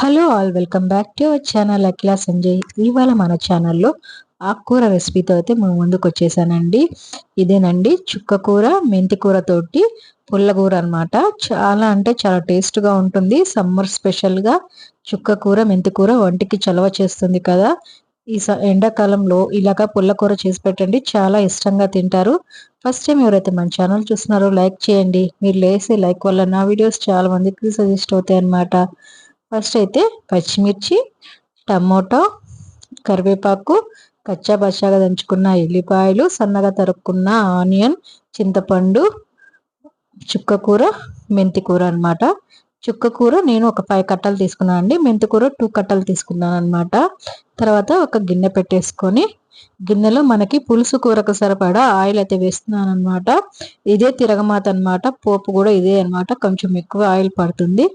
Hello all welcome back to our channel Akhila Sanjay. ఇవాళ మన ఛానల్లో ఆకుకూర రెసిపీతో అయితే మేము ముందుకు వచ్చేసానండి. ఇదేనండి చుక్క కూర మెంతి కూర అనమాట చాలా అంటే చాలా టేస్ట్గా ఉంటుంది. సమ్మర్ స్పెషల్గా చుక్క కూర మెంతి కూర వంటికి చలవ చేస్తుంది కదా. ఈ ఎండాకాలంలో ఇలాగా పుల్లకూర చేసి పెట్టండి. చాలా ఇష్టంగా తింటారు. ఫస్ట్ టైం ఎవరైతే మన ఛానల్ చూస్తున్నారో లైక్ చేయండి. మీరు లేసే లైక్ వల్ల నా వీడియోస్ చాలా మందికి సజెస్ట్ అవుతాయి అన్నమాట ఫస్ట్ అయితే పచ్చిమిర్చి టమోటో కరివేపాకు కచ్చా బచ్చాగా దంచుకున్న ఎల్లిపాయలు సన్నగా తరుక్కున్న ఆనియన్ చింతపండు చుక్క కూర మెంతి కూర అనమాట చుక్క కూర నేను ఒక ఫైవ్ కట్టలు తీసుకున్నాను అండి. మెంతి కూర టూ కట్టలు తీసుకున్నాను అనమాట తర్వాత ఒక గిన్నె పెట్టేసుకొని గిన్నెలో మనకి పులుసు కూరకు సరిపడా ఆయిల్ అయితే వేస్తున్నాను అనమాట ఇదే తిరగమాత అనమాట పోపు కూడా ఇదే అనమాట కొంచెం ఎక్కువ ఆయిల్ పడుతుంది.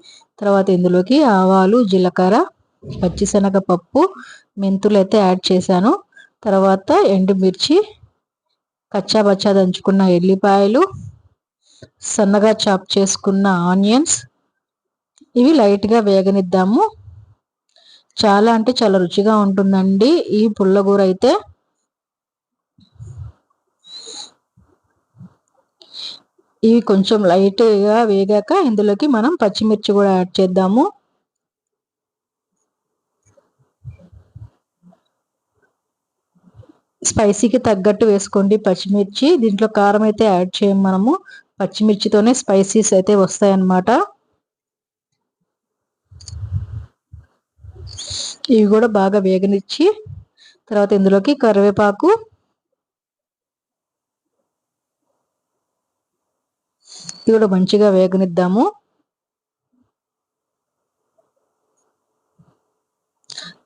తర్వాత ఇందులోకి ఆవాలు జీలకర్ర పచ్చిశనగ పప్పు మెంతులు అయితే యాడ్ చేశాను. తర్వాత ఎండుమిర్చి కచ్చా బచ్చా దంచుకున్న ఎల్లిపాయలు సన్నగా చాప్ చేసుకున్న ఆనియన్స్. ఇవి లైట్గా వేగనిద్దాము. చాలా అంటే చాలా రుచిగా ఉంటుందండి. ఈ పుల్లగూర అయితే ఇవి కొంచెం లైట్గా వేగాక ఇందులోకి మనం పచ్చిమిర్చి కూడా యాడ్ చేద్దాము. స్పైసీకి తగ్గట్టు వేసుకోండి పచ్చిమిర్చి. దీంట్లో కారం అయితే యాడ్ చేయం మనము. పచ్చిమిర్చితోనే స్పైసీస్ అయితే వస్తాయన్నమాట. ఇవి కూడా బాగా వేగనిచ్చి తర్వాత ఇందులోకి కరివేపాకు ఇది కూడా మంచిగా వేగనిద్దాము.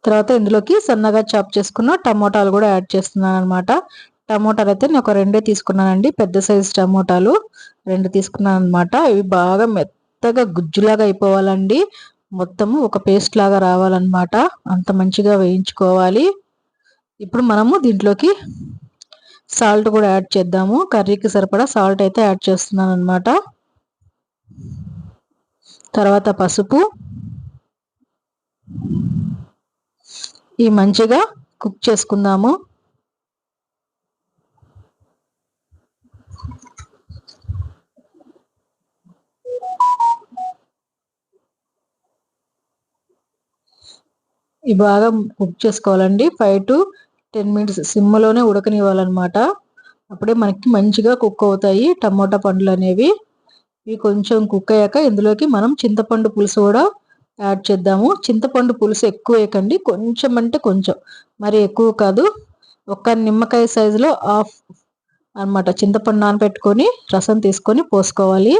తర్వాత ఇందులోకి సన్నగా చాప్ చేసుకున్న టమోటాలు కూడా యాడ్ చేస్తున్నాను అనమాట టమోటాలు అయితే నేను ఒక రెండే తీసుకున్నానండి. పెద్ద సైజు టమోటాలు రెండు తీసుకున్నాను అనమాట ఇవి బాగా మెత్తగా గుజ్జులాగా అయిపోవాలండి. మొత్తము ఒక పేస్ట్ లాగా రావాలన్నమాట. అంత మంచిగా వేయించుకోవాలి. ఇప్పుడు మనము దీంట్లోకి సాల్ట్ కూడా యాడ్ చేద్దాము. కర్రీకి సరిపడా సాల్ట్ అయితే యాడ్ చేస్తున్నాను అనమాట తర్వాత పసుపు. ఈ మంచిగా కుక్ చేసుకుందాము. ఇవి బాగా కుక్ చేసుకోవాలండి. ఫైవ్ టు టెన్ మినిట్స్ సిమ్లోనే ఉడకనివ్వాలన్నమాట. అప్పుడే మనకి మంచిగా కుక్ అవుతాయి టమోటా పండ్లు అనేవి. ఇవి కొంచెం కుక్ అయ్యాక ఇందులోకి మనం చింతపండు పులుసు కూడా యాడ్ చేద్దాము. చింతపండు పులుసు ఎక్కువ వేయకండి కొంచెం అంటే కొంచెం. మరి ఎక్కువ కాదు ఒక నిమ్మకాయ సైజులో హాఫ్ అనమాట చింతపండు నానబెట్టుకొని రసం తీసుకొని పోసుకోవాలి.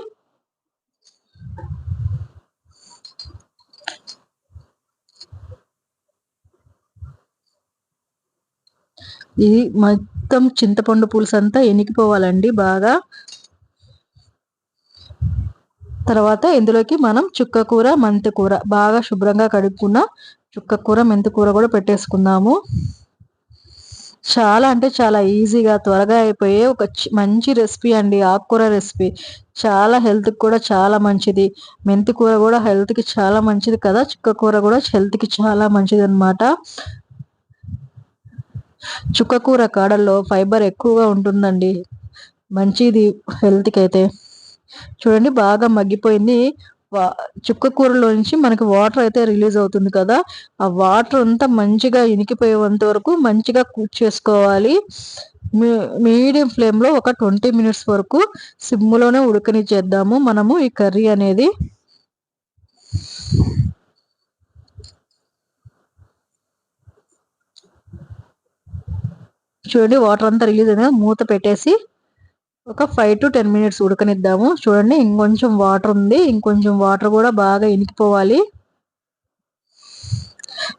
ఇది మొత్తం చింతపండు పులుసు అంతా ఎనికిపోవాలండి బాగా. తర్వాత ఇందులోకి మనం చుక్క కూర మంతి కూర బాగా శుభ్రంగా కడుక్కున్న చుక్క కూర మెంతి కూర కూడా పెట్టేసుకుందాము. చాలా అంటే చాలా ఈజీగా త్వరగా అయిపోయే ఒక మంచి రెసిపీ అండి ఆకుకూర రెసిపీ. చాలా హెల్త్కి కూడా చాలా మంచిది. మెంతి కూర కూడా హెల్త్కి చాలా మంచిది కదా చుక్క కూర కూడా హెల్త్కి చాలా మంచిది అనమాట చుక్కకూర కాడల్లో ఫైబర్ ఎక్కువగా ఉంటుందండి. మంచిది హెల్త్కి అయితే చూడండి బాగా మగ్గిపోయింది. చుక్క కూరలో నుంచి మనకి వాటర్ అయితే రిలీజ్ అవుతుంది కదా ఆ వాటర్ అంతా మంచిగా ఇనికిపోయేంత వరకు మంచిగా కుక్ చేసుకోవాలి. మీడియం ఫ్లేమ్లో ఒక ట్వంటీ మినిట్స్ వరకు సిమ్లోనే ఉడకనిచ్చేద్దాము. మనము ఈ కర్రీ అనేది చూడండి వాటర్ అంతా రిలీజ్ అయినా మూత పెట్టేసి ఒక ఫైవ్ టు టెన్ మినిట్స్ ఉడకనిద్దాము. చూడండి ఇంకొంచెం వాటర్ ఉంది ఇంకొంచెం వాటర్ కూడా బాగా ఇనికిపోవాలి.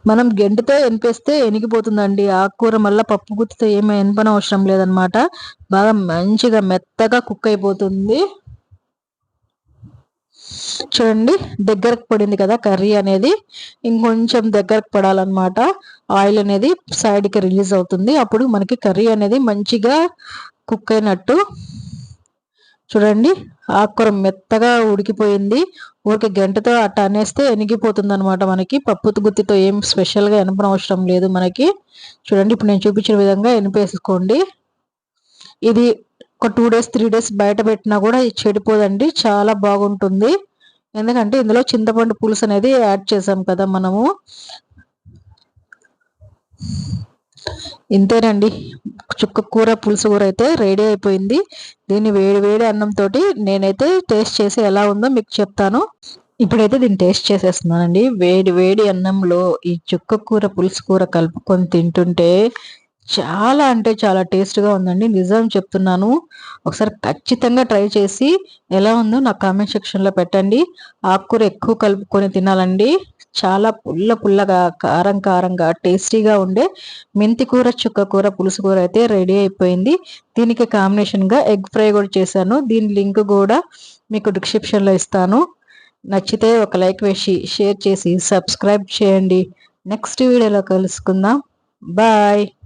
మనం గెంటితో ఎనిపేస్తే ఎనికిపోతుందండి. ఆకుకూర మళ్ళీ పప్పు గుత్తితో ఏమి ఎనపన అవసరం లేదనమాట బాగా మంచిగా మెత్తగా కుక్ అయిపోతుంది. చూడండి దగ్గరకు పడింది కదా కర్రీ అనేది. ఇంకొంచెం దగ్గరకు పడాలన్నమాట. ఆయిల్ అనేది సైడ్కి రిలీజ్ అవుతుంది. అప్పుడు మనకి కర్రీ అనేది మంచిగా కుక్ అయినట్టు. చూడండి ఆకుకూర మెత్తగా ఉడికిపోయింది. ఊరికి గంటతో అట్ట అనేస్తే ఎనిగిపోతుంది అనమాట మనకి. పప్పు గుత్తితో ఏం స్పెషల్గా ఎనపనవసరం లేదు మనకి. చూడండి ఇప్పుడు నేను చూపించిన విధంగా ఎనిపేసుకోండి. ఇది ఒక టూ డేస్ త్రీ డేస్ బయట పెట్టినా కూడా ఇది చెడిపోదండి. చాలా బాగుంటుంది. ఎందుకంటే ఇందులో చింతపండు పులుసు అనేది యాడ్ చేసాం కదా మనము. ఇంతేనండి. చుక్క కూర పులుసు కూర అయితే రెడీ అయిపోయింది. దీన్ని వేడి వేడి అన్నంతో నేనైతే టేస్ట్ చేసి ఎలా ఉందో మీకు చెప్తాను. ఇప్పుడైతే దీన్ని టేస్ట్ చేసేస్తున్నానండి. వేడి వేడి అన్నంలో ఈ చుక్క కూర పులుసు కూర కలుపుకొని తింటుంటే చాలా అంటే చాలా టేస్ట్గా ఉందండి. నిజం చెప్తున్నాను. ఒకసారి ఖచ్చితంగా ట్రై చేసి ఎలా ఉందో నా కామెంట్ సెక్షన్లో పెట్టండి. ఆకుకూర ఎక్కువ కలుపుకొని తినాలండి. చాలా పుల్ల పుల్లగా కారం కారంగా టేస్టీగా ఉండే మెంతి కూర చుక్క కూర పులుసు కూర అయితే రెడీ అయిపోయింది. దీనికి కాంబినేషన్గా ఎగ్ ఫ్రై కూడా చేశాను. దీని లింక్ కూడా మీకు డిస్క్రిప్షన్లో ఇస్తాను. నచ్చితే ఒక లైక్ వేసి షేర్ చేసి సబ్స్క్రైబ్ చేయండి. నెక్స్ట్ వీడియోలో కలుసుకుందాం. బాయ్